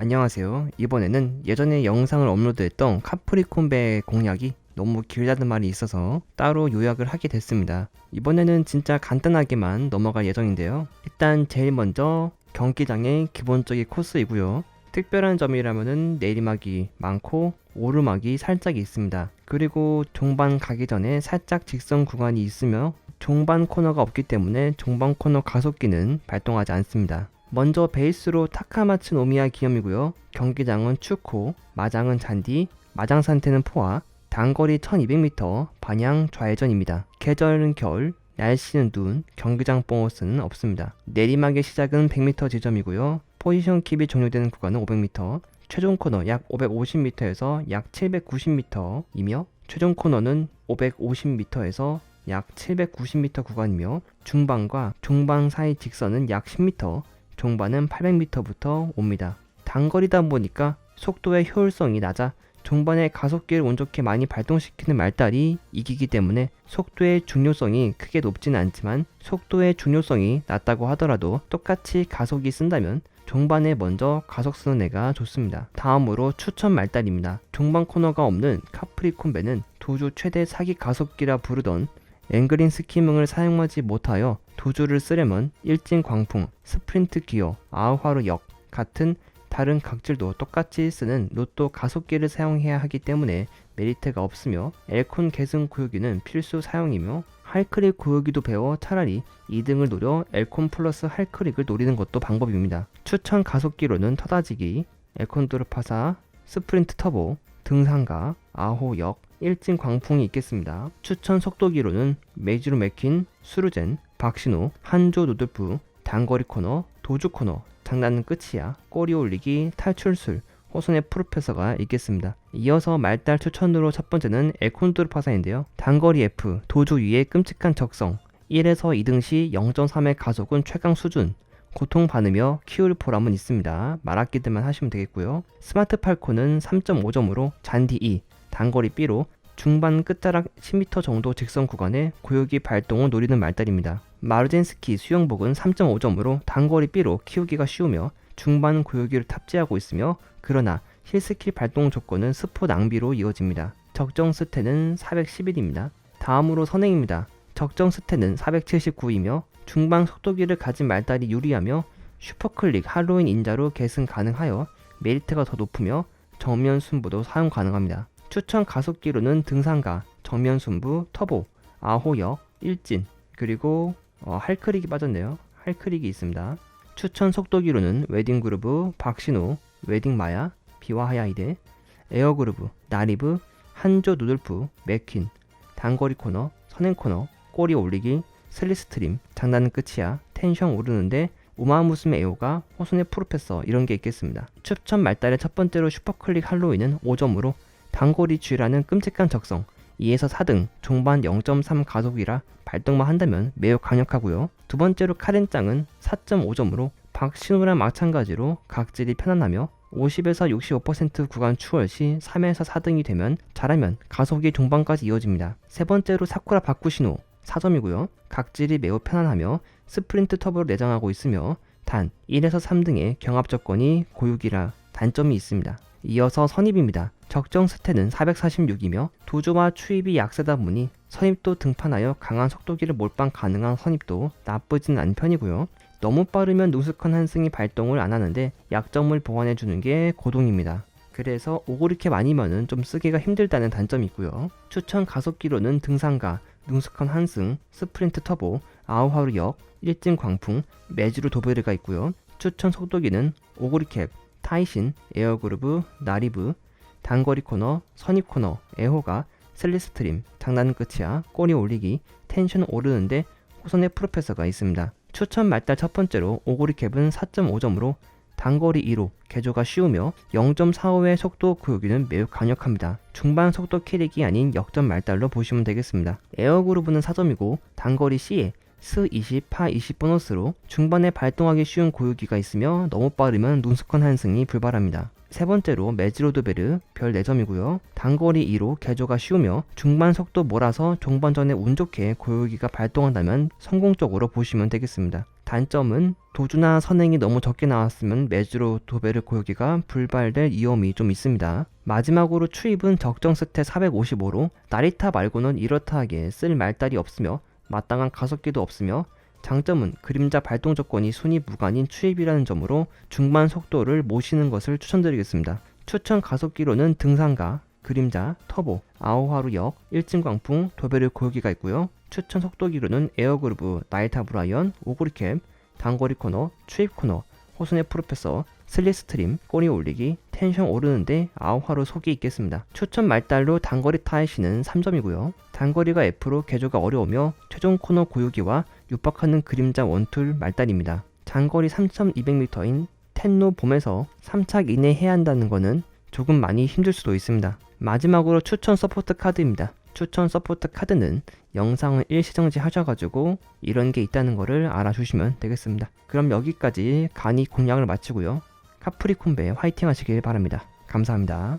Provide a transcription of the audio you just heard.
안녕하세요. 이번에는 예전에 영상을 업로드했던 카프리콘배 공략이 너무 길다는 말이 있어서 따로 요약을 하게 됐습니다. 이번에는 진짜 간단하게만 넘어갈 예정인데요. 일단 제일 먼저 경기장의 기본적인 코스이고요. 특별한 점이라면은 내리막이 많고 오르막이 살짝 있습니다. 그리고 종반 가기 전에 살짝 직선 구간이 있으며 종반 코너가 없기 때문에 종반 코너 가속기는 발동하지 않습니다. 먼저 베이스로 타카마츠 노미야 기염이고요. 경기장은 축구, 마장은 잔디, 마장 상태는 포화, 단거리 1200m, 방향 좌회전입니다. 계절은 겨울, 날씨는 눈, 경기장 보너스는 없습니다. 내리막의 시작은 100m 지점이고요. 포지션 킵이 종료되는 구간은 500m, 최종 코너 약 550m에서 약 790m이며 최종 코너는 550m에서 약 790m 구간이며 중반과 종반 사이 직선은 약 10m, 종반은 800m부터 옵니다. 단거리다 보니까 속도의 효율성이 낮아 종반의 가속기를 운 좋게 많이 발동시키는 말달이 이기기 때문에 속도의 중요성이 크게 높지는 않지만 속도의 중요성이 낮다고 하더라도 똑같이 가속이 쓴다면 종반에 먼저 가속 쓰는 애가 좋습니다. 다음으로 추천 말달입니다. 종반 코너가 없는 카프리콘배는 도주 최대 사기 가속기라 부르던 앵그린 스키밍을 사용하지 못하여 도주를 쓰려면 일진 광풍, 스프린트 기어, 아우하루 역 같은 다른 각질도 똑같이 쓰는 로또 가속기를 사용해야 하기 때문에 메리트가 없으며 엘콘 계승 고유기는 필수 사용이며 할크릭 고유기도 배워 차라리 2등을 노려 엘콘 플러스 할크릭을 노리는 것도 방법입니다. 추천 가속기로는 터다지기, 엘콘 드르파사, 스프린트 터보, 등산가, 아호역, 일진 광풍이 있겠습니다. 추천 속도기로는 메이지로 맥힌, 수루젠, 박신호, 한조 누들프, 단거리 코너, 도주 코너, 장난은 끝이야, 꼬리 올리기, 탈출술, 호선의 프로페서가 있겠습니다. 이어서 말달 추천으로 첫 번째는 에콘도르 파사인데요. 단거리 F, 도주 위의 끔찍한 적성, 1에서 2등 시 0.3의 가속은 최강 수준, 고통받으며 키울 보람은 있습니다. 말아끼들만 하시면 되겠고요. 스마트 팔코는 3.5점으로 잔디 2, 단거리 B로 중반 끝자락 10m 정도 직선 구간에 고유기 발동을 노리는 말달입니다. 마르젠스키 수영복은 3.5점으로 단거리 B로 키우기가 쉬우며 중반 고유기를 탑재하고 있으며 그러나 힐스킬 발동 조건은 스포 낭비로 이어집니다. 적정 스태는 411입니다. 다음으로 선행입니다. 적정 스태는 479이며 중방 속도기를 가진 말달이 유리하며 슈퍼클릭 할로윈 인자로 계승 가능하여 메리트가 더 높으며 정면 순부도 사용 가능합니다. 추천 가속기로는 등산가, 정면 순부, 터보, 아호역, 일진, 그리고 어, 할크릭이 빠졌네요. 할크릭이 있습니다. 추천 속도기로는 웨딩그루브, 박신호, 웨딩마야, 비와하야이데, 에어그루브, 나리브, 한조 누들프, 맥퀸, 단거리 코너, 선행 코너, 꼬리 올리기, 슬리스트림, 장난은 끝이야, 텐션 오르는데 우마무스메 에오가 호손의 프로페서 이런 게 있겠습니다. 추천 말달의 첫 번째로 슈퍼클릭 할로윈은 5점으로 단거리 쥐라는 끔찍한 적성 2에서 4등 종반 0.3 가속이라 발동만 한다면 매우 강력하고요. 두 번째로 카렌짱은 4.5점으로 박신호랑 마찬가지로 각질이 편안하며 50에서 65% 구간 추월 시 3에서 4등이 되면 잘하면 가속이 종반까지 이어집니다. 세 번째로 사쿠라 바쿠신호 4점이고요. 각질이 매우 편안하며 스프린트 터보를 내장하고 있으며 단 1에서 3등의 경합 조건이 고육이라 단점이 있습니다. 이어서 선입입니다. 적정 스태는 446이며 도주와 추입이 약세다 보니 선입도 등판하여 강한 속도기를 몰빵 가능한 선입도 나쁘진 않은 편이고요. 너무 빠르면 능숙한 한승이 발동을 안 하는데 약점을 보완해 주는 게 고동입니다. 그래서 오고리캡 아니면은 좀 쓰기가 힘들다는 단점이 있고요. 추천 가속기로는 등산가, 능숙한 한승, 스프린트 터보, 아우하루 역, 일진 광풍, 매지루 도베르가 있고요. 추천 속도기는 오고리캡, 타이신, 에어그루브, 나리브, 단거리 코너, 선입 코너, 에호가, 셀리스트림, 장난은 끝이야, 꼬리 올리기, 텐션 오르는데 호선의 프로페서가 있습니다. 추천 말달 첫 번째로 오고리 캡은 4.5점으로 단거리 2로 개조가 쉬우며 0.45의 속도 구역기는 매우 강력합니다. 중반 속도 캐릭이 아닌 역전 말달로 보시면 되겠습니다. 에어그루브는 4점이고 단거리 C에 스 20, 파 20 보너스로 중반에 발동하기 쉬운 고유기가 있으며 너무 빠르면 눈속한 한승이 불발합니다. 세 번째로 메지로드베르 별 4점이고요. 단거리 2로 개조가 쉬우며 중반 속도 몰아서 종반전에 운 좋게 고유기가 발동한다면 성공적으로 보시면 되겠습니다. 단점은 도주나 선행이 너무 적게 나왔으면 매주로 도배를 고르기가 불발될 위험이 좀 있습니다. 마지막으로 추입은 적정 스탯 455로 나리타 말고는 이렇다 하기에 쓸 말달이 없으며 마땅한 가속기도 없으며 장점은 그림자 발동 조건이 순위 무관인 추입이라는 점으로 중반 속도를 모시는 것을 추천드리겠습니다. 추천 가속기로는 등산가, 그림자, 터보, 아오하루역, 일진광풍, 도배를 고르기가 있고요. 추천 속도기로는 에어그루브, 나이타 브라이언, 오그리캡, 단거리 코너, 추입 코너, 호순의 프로페서, 슬리스트림, 꼬리 올리기, 텐션 오르는데 아우하로 속이 있겠습니다. 추천 말달로 단거리 타이시는 3점이고요. 단거리가 F로 개조가 어려우며 최종 코너 고유기와 육박하는 그림자 원툴 말달입니다. 장거리 3200m인 텐노 봄에서 3착 이내 해야 한다는 것은 조금 많이 힘들 수도 있습니다. 마지막으로 추천 서포트 카드입니다. 추천 서포트 카드는 영상을 일시정지 하셔가지고 이런 게 있다는 거를 알아주시면 되겠습니다. 그럼 여기까지 간이 공략을 마치고요. 카프리콘배 화이팅 하시길 바랍니다. 감사합니다.